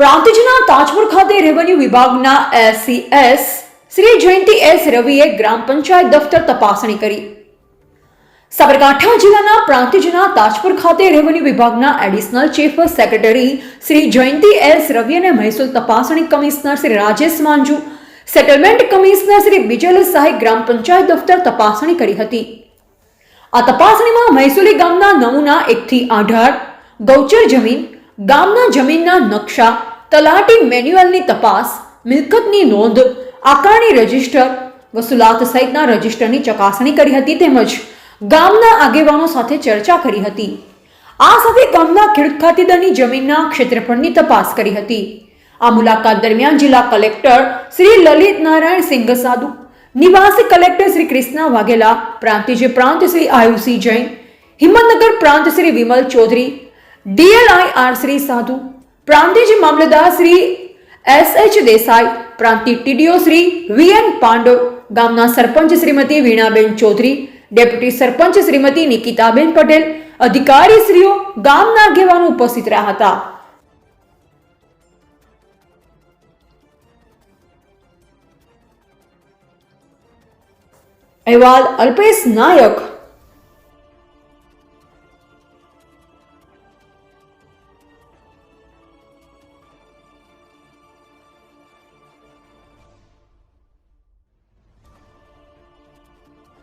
પ્રાંતિજના તાજપુર ખાતે રેવન્યુ વિભાગના SCS Shri Jayanti S રવિએ ગ્રામ પંચાયત દફતર તપાસણી કરી. સાબરકાંઠા જિલ્લાના પ્રાંતિજના તાજપુર ખાતે રેવન્યુ વિભાગના additional chief secretary Shri Jayanti S Ravi અને મહેસૂલ તપાસણી commissioner Shri Rajesh Manju settlement commissioner Shri Bijal સાહેબ ગ્રામ પંચાયત દફતર તપાસણી કરી હતી. આ તપાસણીમાં મહેસૂલી ગામના નમૂના એકથી અઢાર ગૌચર જમીન ગામના જમીનના નકશા, તલાટી મેન્યુઅલની તપાસ, મિલકતની નોંધ, આકારણી રજિસ્ટર, વસુલાત સહિતના રજિસ્ટરની ચકાસણી કરી હતી તેમજ ગામના આગેવાનો સાથે ચર્ચા કરી હતી. આ સાથે ગામના ખેડૂત ખાતેદારની જમીનના ક્ષેત્રફળની તપાસ કરી હતી. આ મુલાકાત દરમિયાન જિલ્લા કલેક્ટર શ્રી લલિત નારાયણ સિંઘ સાધુ, નિવાસી કલેક્ટર શ્રી કૃષ્ણા વાઘેલા, પ્રાંતિજ પ્રાંત શ્રી આયુસી જૈન, હિંમતનગર પ્રાંત શ્રી વિમલ ચૌધરી ડીએલઆઈ આર શ્રી સાધુ પ્રાંતિજ મામલતદાર શ્રી એસ દેસાઈ પ્રાંતિ ટીડીઓ શ્રી વીએન પાંડો ગામના સરપંચ શ્રીમતી વીણાબેન ચૌધરી ડેપ્યુટી સરપંચ શ્રીમતી નિકિતાબેન પટેલ અધિકારીશ્રીઓ ગામના આગેવાનો ઉપસ્થિત રહ્યા હતા અહેવાલ અલ્પેશ નાયક